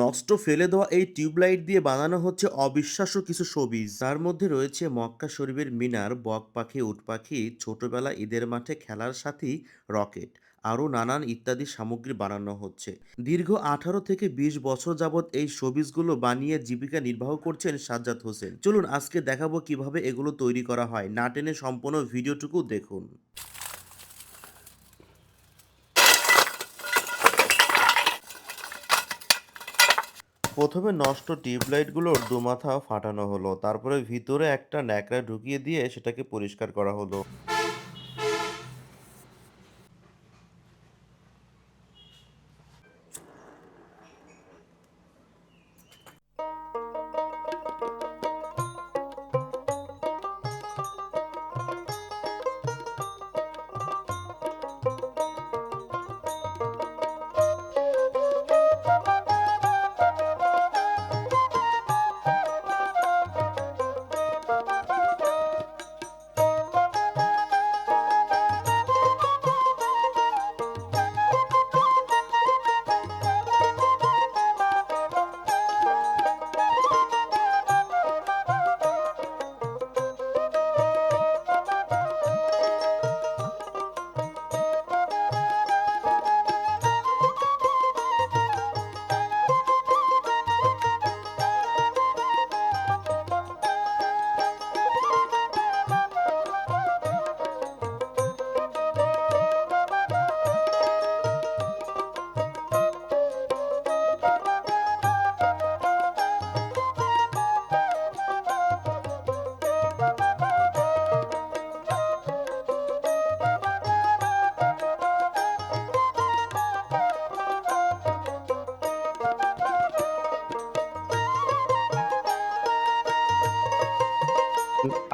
নষ্ট ফেলে দেওয়া এই টিউবলাইট দিয়ে বানানো হচ্ছে অবিশ্বাস্য কিছু ছবিজ তার মধ্যে রয়েছে মক্কা শরীফের মিনার, বক পাখি, উট পাখি, ছোটবেলা ঈদের মাঠে খেলার সাথী, রকেট, আরও নানান ইত্যাদি সামগ্রী বানানো হচ্ছে। দীর্ঘ আঠারো থেকে বিশ বছর যাবৎ এই শোবিজগুলো বানিয়ে জীবিকা নির্বাহ করছেন সাজ্জাদ হোসেন। চলুন আজকে দেখাবো কীভাবে এগুলো তৈরি করা হয়। না টেনে সম্পূর্ণ ভিডিওটুকু দেখুন। প্রথমে নষ্ট টিউবলাইটগুলোর দুমাথা ফাটানো হলো, তারপরে ভিতরে একটা ন্যাকড়া ঢুকিয়ে দিয়ে সেটাকে পরিষ্কার করা হলো।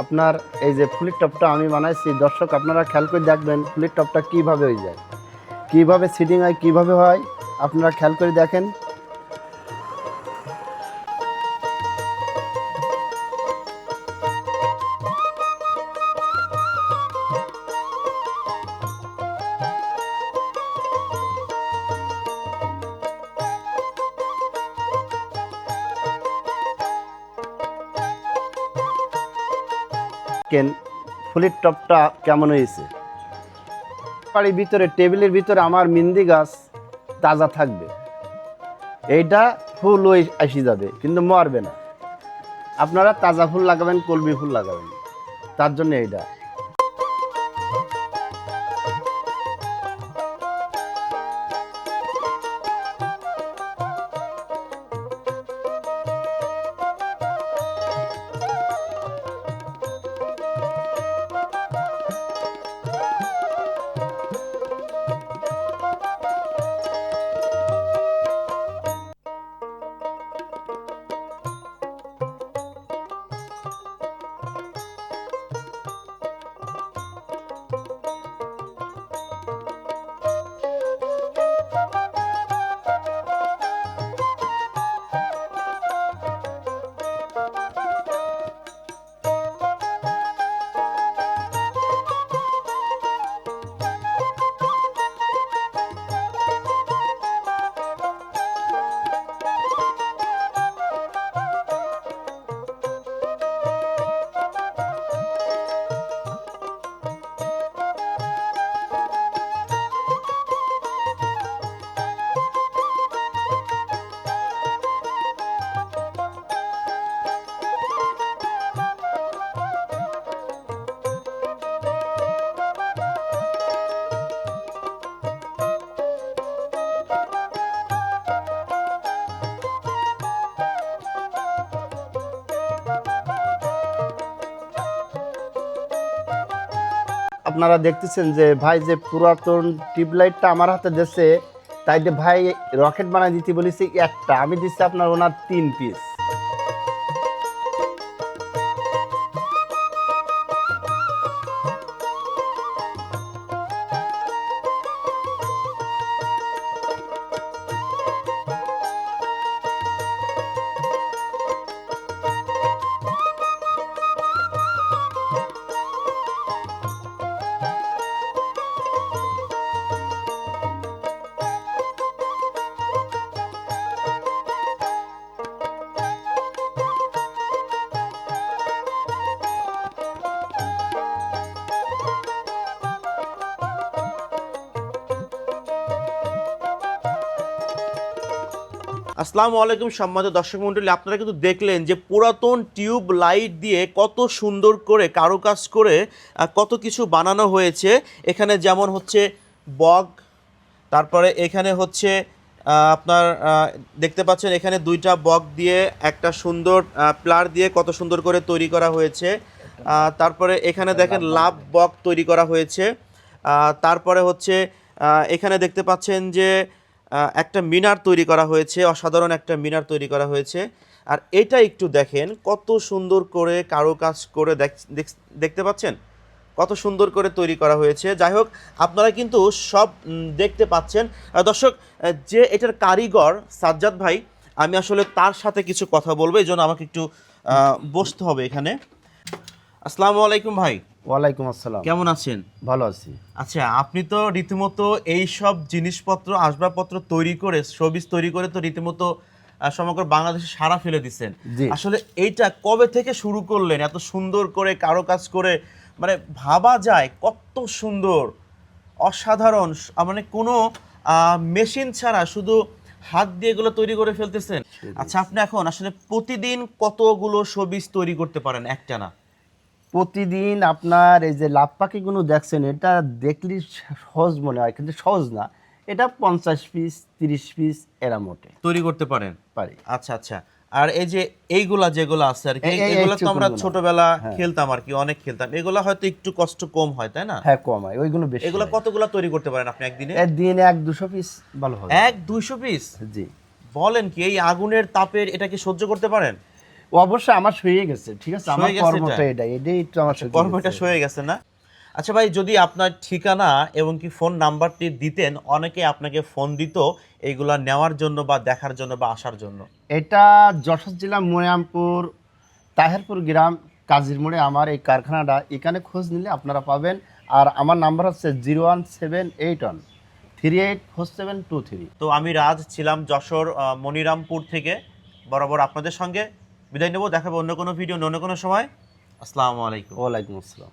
আপনার এই যে ফুলের টপটা আমি বানাইছি, দর্শক আপনারা খেয়াল করে দেখবেন ফুলের টপটা কীভাবে হয়ে যায়। কীভাবে সিটিং হয়, কীভাবে হয়, আপনারা খেয়াল করে দেখেন। কেন ফুলের টপটা কেমন হয়েছে। বাড়ির ভিতরে, টেবিলের ভিতরে আমার মিন্দি গাছ তাজা থাকবে। এইটা ফুল ওই আসি যাবে, কিন্তু মরবে না। আপনারা তাজা ফুল লাগাবেন, কলমি ফুল লাগাবেন। তার জন্য এইটা। আপনারা দেখতেছেন যে ভাই যে পুরাতন টিউবলাইটটা আমার হাতে দিচ্ছে তাই যে ভাই রকেট বানাই দিতে বলেছি একটা, আমি দিচ্ছি আপনার ওনার তিন পিস আসসালামু আলাইকুম সম্মানিত দর্শক মণ্ডলী, আপনারা কিন্তু দেখলেন যে পুরাতন টিউব লাইট দিয়ে কত সুন্দর করে কারুকাজ করে কত কিছু বানানো হয়েছে। এখানে যেমন হচ্ছে বগ, তারপরে এখানে হচ্ছে আপনার দেখতে পাচ্ছেন এখানে দুইটা বক দিয়ে একটা সুন্দর প্লার দিয়ে কত সুন্দর করে তৈরি করা হয়েছে। তারপরে এখানে দেখেন লাভ বক তৈরি করা হয়েছে। তারপরে হচ্ছে এখানে দেখতে পাচ্ছেন যে একটা মিনার তৈরি করা হয়েছে, অসাধারণ একটা মিনার তৈরি করা হয়েছে। আর এটা একটু দেখেন, কত সুন্দর করে করে দেখ- দেখ- দেখতে পাচ্ছেন? কত সুন্দর করে তৈরি করা হয়েছে। যাই হোক, আপনারা কিন্তু সব দেখতে পাচ্ছেন। দর্শক যে এটার কারিগর সাজ্জাদ ভাই, আমি আসলে তার সাথে কিছু কথা বলব, এই জন্য আমাকে একটু বসতে হবে এখানে। আসসালামু আলাইকুম ভাই। ওয়ালাইকুম আসসালাম। কেমন আছেন? ভালো আছি। আচ্ছা আপনি তো রীতিমতো এই সব জিনিসপত্র আসবাবপত্র তৈরি করে শোবিজ তৈরি করে তো রীতিমতো সমগ্র বাংলাদেশে সারা ফেলে দিচ্ছেন। আসলে এইটা কবে থেকে শুরু করলেন? এত সুন্দর করে কারও কাজ করে মানে ভাবা যায় কত সুন্দর অসাধারণ মানে কোনো মেশিন ছাড়া শুধু হাত দিয়ে এগুলো তৈরি করে ফেলতেছেন? আচ্ছা আপনি এখন আসলে প্রতিদিন কতগুলো শোবিজ তৈরি করতে পারেন? একটানা। প্রতিদিন আপনার এই যে লাভ পাখিগুলো দেখছেন এটা দেখলে সহজ মনে হয় কিন্তু সহজ না। এটা পঞ্চাশ পিস তিরিশ পিস এরা মোটে। তৈরি করতে পারেন? পারি। আচ্ছা আচ্ছা। আর এই যে এইগুলা যেগুলো আছে আর কি এগুলো তো আমরা। ছোটবেলা হ্যাঁ। খেলতাম আর কি অনেক খেলতাম। এগুলা হয়তো একটু কষ্ট কম হয় তাই না? হ্যাঁ কম হয় ওইগুলো বেশি এগুলো হয়। কতগুলো তৈরি করতে পারেন আপনি একদিনে? এর দিনে এক দুশো পিস ভালো হবে। এক দুইশো পিস? জি। বলেন কি এই আগুনের তাপের এটা কি সহ্য করতে পারেন? ও অবশ্যই আমার শুয়ে গেছে ঠিক আছে? আমার সয়ে কর্মটা এটা? এটা এটাই একটু আমার কর্মটা। সয়ে গেছে না? আচ্ছা ভাই যদি আপনার ঠিকানা এবং কি ফোন নাম্বারটি দিতেন অনেকে আপনাকে ফোন দিত এইগুলা নেওয়ার জন্য বা দেখার জন্য বা আসার জন্য। এটা যশোর জেলা মনিরামপুর তাহেরপুর গ্রাম কাজির মোড়ে আমার এই কারখানাটা। এখানে খোঁজ নিলে আপনারা পাবেন। আর আমার নাম্বার হচ্ছে zero one seven eight one three eight four seven two three. তো আমি রাজ ছিলাম যশোর মনিরামপুর থেকে বরাবর আপনাদের সঙ্গে। বিদায় নেব দেখাবো অন্য কোনো ভিডিও অন্য কোনো সময়। আসসালামু আলাইকুম। ওয়ালাইকুম আসসালাম।